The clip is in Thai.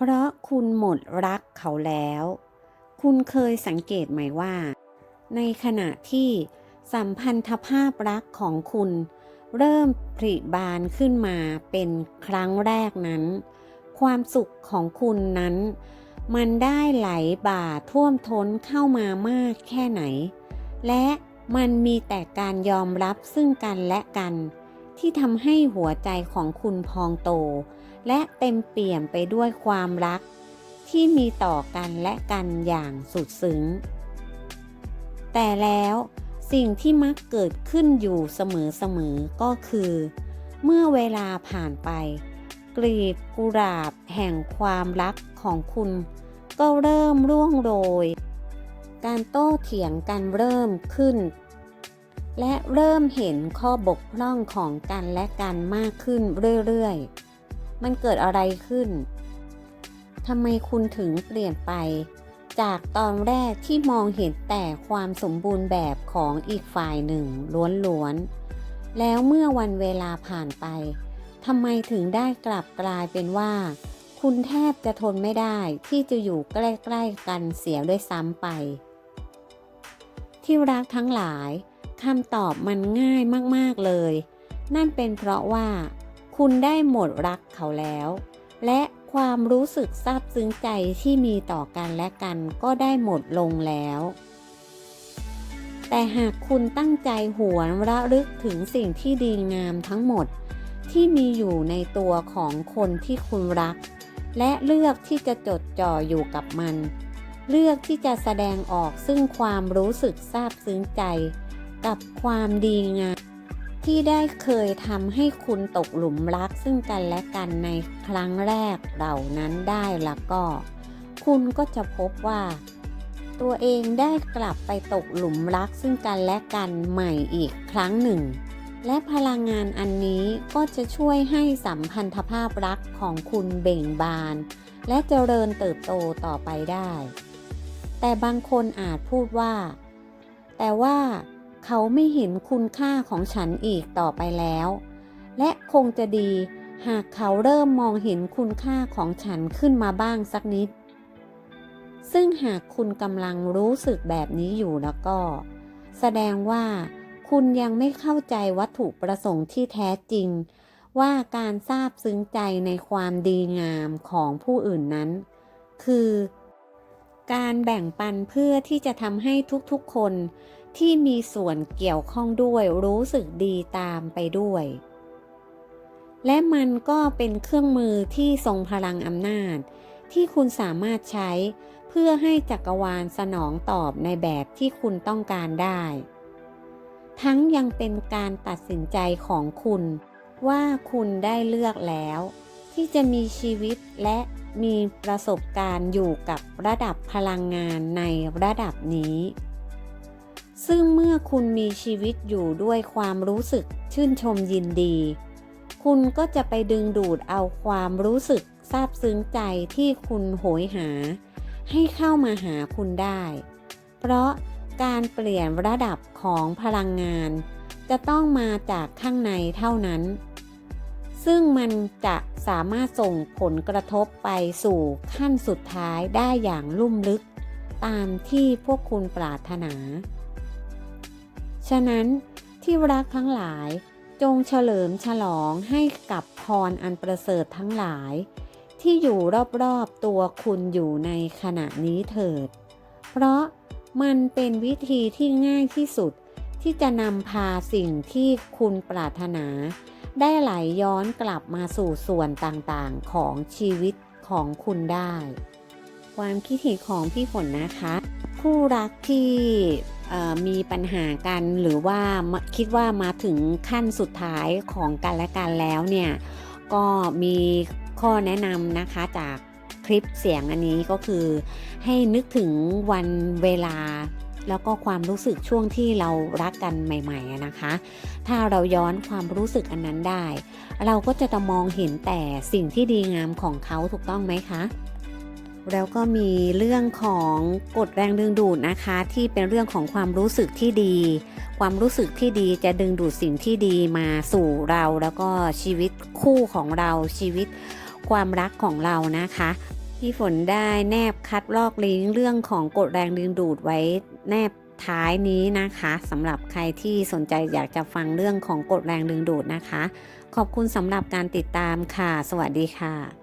เพราะคุณหมดรักเขาแล้ว คุณเคยสังเกตไหมว่า ในขณะที่สัมพันธภาพรักของคุณ เริ่มผลิบานขึ้นมาเป็นครั้งแรกนั้น ความสุขของคุณนั้น มันได้ไหลบ่าท่วมท้นเข้ามามากแค่ไหน และมันมีแต่การยอมรับซึ่งกันและกัน ที่ทำให้หัวใจของคุณพองโต และเต็มเปี่ยมไปด้วยความรัก ที่มีต่อกันและกันอย่างสุดซึ้ง แต่แล้วสิ่งที่มักเกิดขึ้นอยู่เสมอๆก็คือ เมื่อเวลาผ่านไป กลีบกุหลาบแห่งความรักของคุณ ก็เริ่มร่วงโรย การโต้เถียงกันเริ่มขึ้น และเริ่มเห็นข้อบกพร่องของกันและกันมากขึ้นเรื่อยๆ มันเกิดอะไรขึ้นทำไมคุณถึงเปลี่ยนไป จากตอนแรกที่มองเห็นแต่ความสมบูรณ์แบบของอีกฝ่ายหนึ่งล้วนๆ แล้วเมื่อวันเวลาผ่านไปทำไมถึงได้กลับกลายเป็นว่า คุณแทบจะทนไม่ได้ที่จะอยู่ใกล้ๆกันเสียด้วยซ้ำไป ที่รักทั้งหลายคำตอบมันง่ายมากๆเลย นั่นเป็นเพราะว่า คุณได้หมดรักเขาแล้ว และความรู้สึกซาบซึ้งใจที่มีต่อกันและกันก็ได้หมดลงแล้ว แต่หากคุณตั้งใจหวนระลึกถึงสิ่งที่ดีงามทั้งหมด ที่มีอยู่ในตัวของคนที่คุณรัก และเลือกที่จะจดจ่ออยู่กับมัน เลือกที่จะแสดงออกซึ่งความรู้สึกซาบซึ้งใจ กับความดีงาม ที่ได้เคยทำให้คุณตกหลุมรักซึ่งกันและกันในครั้งแรกเหล่านั้นได้แล้วก็ คุณก็จะพบว่า ตัวเองได้กลับไปตกหลุมรักซึ่งกันและกันใหม่อีกครั้งหนึ่ง และพลังงานอันนี้ก็จะช่วยให้สัมพันธภาพรักของคุณเบ่งบาน และเจริญเติบโตต่อไปได้ แต่บางคนอาจพูดว่า แต่ว่า เขาไม่เห็นคุณค่าของฉันอีกต่อไปแล้ว และคงจะดีหากเขาเริ่มมองเห็นคุณค่าของฉันขึ้นมาบ้างสักนิด ซึ่งหากคุณกำลังรู้สึกแบบนี้อยู่แล้วก็ แสดงว่าคุณยังไม่เข้าใจวัตถุประสงค์ที่แท้จริง ว่าการซาบซึ้งใจในความดีงามของผู้อื่นนั้น คือ การแบ่งปันเพื่อที่จะทำให้ทุกๆคน ที่มีส่วนเกี่ยวข้องด้วยรู้สึกดีตามไปด้วย และมันก็เป็นเครื่องมือที่ทรงพลังอำนาจ ที่คุณสามารถใช้เพื่อให้จักรวาลสนองตอบในแบบที่คุณต้องการได้ ทั้งยังเป็นการตัดสินใจของคุณว่าคุณได้เลือกแล้ว ที่จะมีชีวิตและมีประสบการณ์อยู่กับระดับพลังงานในระดับนี้ ซึ่งเมื่อคุณมีชีวิตอยู่ด้วยความรู้สึกชื่นชมยินดี คุณก็จะไปดึงดูดเอาความรู้สึกซาบซึ้งใจที่คุณโหยหา ให้เข้ามาหาคุณได้ เพราะการเปลี่ยนระดับของพลังงาน จะต้องมาจากข้างในเท่านั้น ซึ่งมันจะสามารถส่งผลกระทบไปสู่ขั้นสุดท้ายได้อย่างลุ่มลึก ตามที่พวกคุณปรารถนา ฉะนั้นที่รักทั้งหลายจงเฉลิมฉลองให้กับพรอันประเสริฐทั้งหลาย ที่อยู่รอบๆตัวคุณอยู่ในขณะนี้เถิด เพราะมันเป็นวิธีที่ง่ายที่สุดที่จะนำพาสิ่งที่คุณปรารถนา ได้ไหลย้อนกลับมาสู่ส่วนต่างๆของชีวิตของคุณได้ ความคิดเห็นของพี่ฝนนะคะ คู่รักที่ มีปัญหากันหรือว่าคิดว่ามาถึงขั้นสุดท้ายของกันและกันแล้วเนี่ยก็มีข้อแนะนำนะคะจากคลิปเสียงอันนี้ก็คือ ให้นึกถึงวันเวลาแล้วก็ความรู้สึกช่วงที่เรารักกันใหม่ๆนะคะ ถ้าเราย้อนความรู้สึกอันนั้นได้ เราก็จะมองเห็นแต่สิ่งที่ดีงามของเขาถูกต้องไหมคะ แล้วก็มีเรื่องของกฎแรงดึงดูดนะคะ ที่เป็นเรื่องของความรู้สึกที่ดี ความรู้สึกที่ดีจะดึงดูดสิ่งที่ดีมาสู่เราแล้วก็ชีวิตคู่ของเราชีวิตความรักของเรานะคะพี่ฝนได้แนบคัดลอกลิงก์เรื่องของกฎแรงดึงดูดไว้แนบท้ายนี้นะคะสำหรับใครที่สนใจอยากจะฟังเรื่องของกฎแรงดึงดูดนะคะ ขอบคุณสำหรับการติดตามค่ะ สวัสดีค่ะ